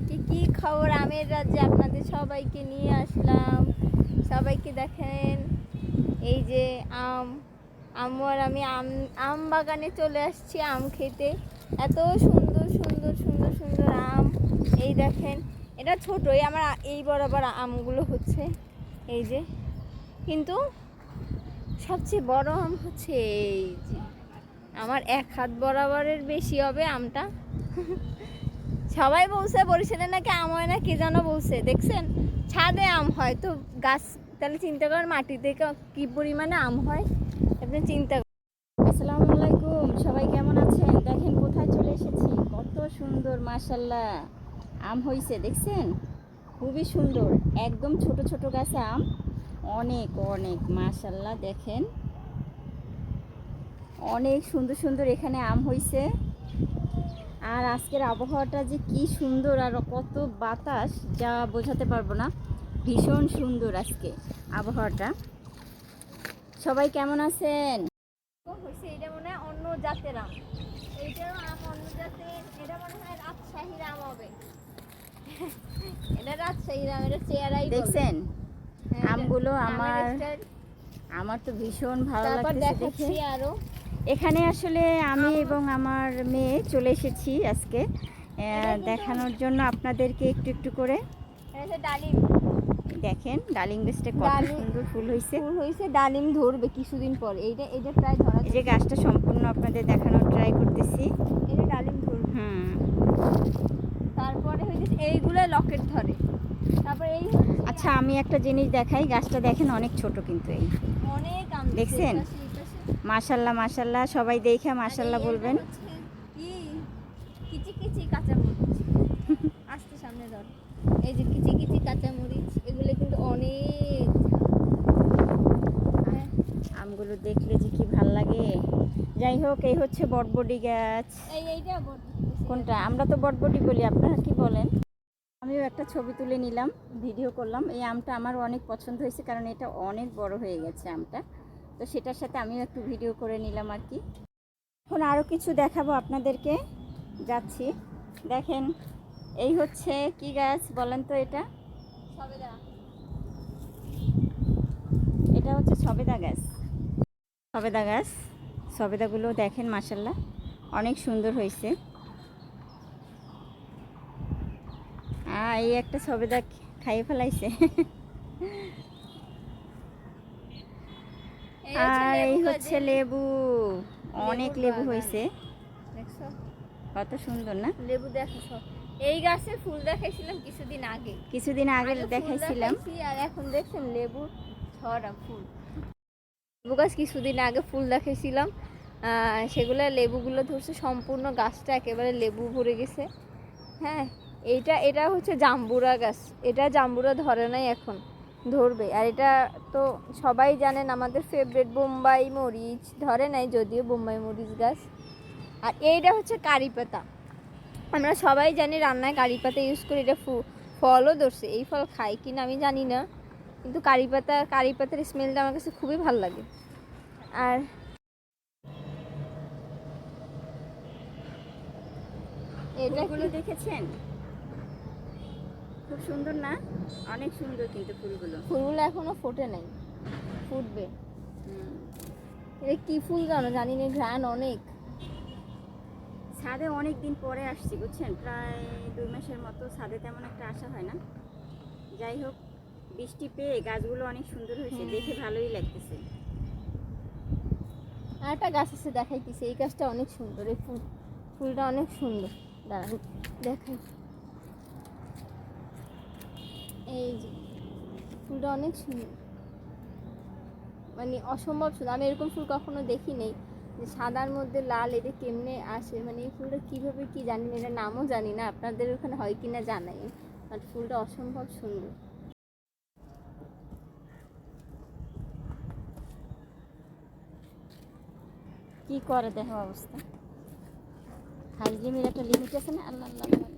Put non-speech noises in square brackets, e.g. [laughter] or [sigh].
সবাইকে কি খবর? আমের রাজ্যে আপনাদের সবাইকে নিয়ে আসলাম। সবাইকে দেখেন, এই যে আম, আম্মু আর আমি আম আম বাগানে চলে আসছি আম খেতে। এত সুন্দর সুন্দর সুন্দর সুন্দর আম। এই দেখেন, এটা ছোটই, আমার এই বরাবর আমগুলো হচ্ছে। এই যে, কিন্তু সবচেয়ে বড় আম হচ্ছে এই যে। আমার এক হাত বরাবরের বেশি হবে আমটা। [laughs] সবাই বলছে বরিশালে নাকি আম হয় না, কে যেন বলছে। দেখছেন? ছাদে আম হয়। তো গাছ, তাহলে চিন্তা করেন, মাটি থেকে কি পরিমাণে আম হয়? আপনি চিন্তা। আসসালামু আলাইকুম, সবাই কেমন আছেন? দেখেন, কোথায় চলে এসেছি? কত সুন্দর মাশাল্লাহ আম হইছে, দেখছেন? খুবই সুন্দর। একদম ছোট ছোট গাছে আম। অনেক অনেক মাশাল্লাহ দেখেন। অনেক সুন্দর সুন্দর এখানে আম হইছে। আর আজকের আবহাওয়াটা যে কি সুন্দর আর কত বাতাস যা বোঝাতে পারব না। ভীষণ সুন্দর আজকে আবহাওয়াটা। সবাই কেমন আছেন? হয়েছে এটা মনে হয় অন্য জাতের আম। এইটাও আম অন্য জাতের এটা মনে হয় রাজশাহীর আম হবে। এটা রাজশাহীর আম এটা চেয়ারাই। দেখছেন? হ্যাঁ, আমগুলো আমার আমার তো ভীষণ ভালো লাগতেছে আরও। এখানে আসলে আমি এবং আমার মেয়ে চলে এসেছি আজকে। দেখানোর জন্য আপনাদেরকে একটু একটু করে। ডালিম। দেখেন ডালিম গাছটা কত সুন্দর ফুল হয়েছে ফুল হয়েছে ডালিম ধরবে কিছুদিন পর। এইটা এটা প্রায় ধরা এই যে গাছটা সম্পূর্ণ আপনাদের দেখানোর ট্রাই করতেছি। এটা ডালিম ধরবে। হুম। তারপরে হয়েছে এইগুলো লকেট ধরে। তারপরে এই আচ্ছা আমি একটা জিনিস দেখাই। গাছটা দেখেন অনেক ছোট কিন্তু এই। অনেক দেখছেন? মাশাল্লাহ মাশাল্লাহ। সবাই দেখে মাশাল্লাহ বলবেন। কি? কিচি কিচি কাঁচা মরিচ আসতে সামনে ধর। এই যে কিচি কিচি কাঁচা মরিচ এগুলো কিন্তু অনেক। আমগুলো দেখলে যে কি ভালো লাগে। যাই হোক এই হচ্ছে বটবডি গাছ। কোনটা? আমরা তো বটবটি বলি আপনারা কি বলেন? আমিও একটা ছবি তুলে নিলাম ভিডিও করলাম। এই আমটা আমার অনেক পছন্দ হয়েছে কারণ এটা অনেক বড় হয়ে গেছে আমটা। তো সেটার সাথে আমিও একটু ভিডিও করে নিলাম আর কি। এখন আরও কিছু দেখাবো আপনাদেরকে। যাচ্ছি। দেখেন এই হচ্ছে কি গাছ বলেন তো এটা? সবেদা। এটা হচ্ছে সবেদা গাছ। সবেদা গাছ। সবেদাগুলো দেখেন মাসাল্লাহ অনেক সুন্দর হয়েছে। এই একটা সবেদা খাইয়ে ফেলাইছে এই হচ্ছে আর এই হচ্ছে লেবু। অনেক লেবু হয়েছে। দেখছ? কত সুন্দর না? লেবু দেখো সব এই গাছের ফুল দেখাইছিলাম কিছুদিন আগে। কিছুদিন আগে দেখাইছিলাম। দেখাইছি আর এখন দেখছেন লেবু ছড়া ফুল। লেবু গাছ কিছুদিন আগে ফুল দেখাইছিলাম। সেগুলো লেবুগুলো ধরছে সম্পূর্ণ গাছটা একেবারে লেবু ভরে গেছে। হ্যাঁ এইটা এটা হচ্ছে জাম্বুরা গাছ। এটা জাম্বুরা ধরে নাই এখন। ধরবে। আর এটা তো সবাই জানেন আমাদের ফেভারিট বোম্বাই মরিচ। ধরে নাই যদিও বোম্বাই মরিচ গাছ। আর এইটা হচ্ছে কারি পাতা। আমরা সবাই জানি রান্নায় কারি পাতা ইউজ করি এটা ফু ফলও ধরছে। এই ফল খাই কিনা আমি জানি না। কিন্তু কারি পাতা কারি পাতার স্মেলটা আমার কাছে খুবই ভালো লাগে। আর এটা কি- দেখেছেন? খুব সুন্দর না? অনেক সুন্দর কিন্তু ফুলগুলো। ফুলগুলো এখনও ফোটে নাই। ফুটবে। এটা কি ফুল জানো? জানি না ঘ্রাণ অনেক। ছাদে অনেক দিন পরে আসছি বুঝছেন? প্রায় দুই মাসের মতো ছাদে তেমন একটা আসা হয় না। যাই হোক বৃষ্টি পেয়ে গাছগুলো অনেক সুন্দর হয়েছে দেখে ভালোই লাগতেছে। আর একটা গাছ আছে দেখাইতেছে এই গাছটা অনেক সুন্দর এই ফুল ফুলটা অনেক সুন্দর। দাঁড়ান দেখাই। এই যে, ফুলটা অনেক সুন্দর। মানে অসম্ভব সুন্দর। আমি এরকম ফুল কখনো দেখি নেই যে সাদার মধ্যে লাল এটা কেমনে আসে? মানে এই ফুলটা কীভাবে কি জানি না, এটার নামও জানি না। আপনাদের ওখানে হয় কি না জানাই। বাট ফুলটা অসম্ভব সুন্দর। কি করে দেখো অবস্থা? হাজলিমের একটা লিমিট আছে না? আল্লাহ আল্লাহ।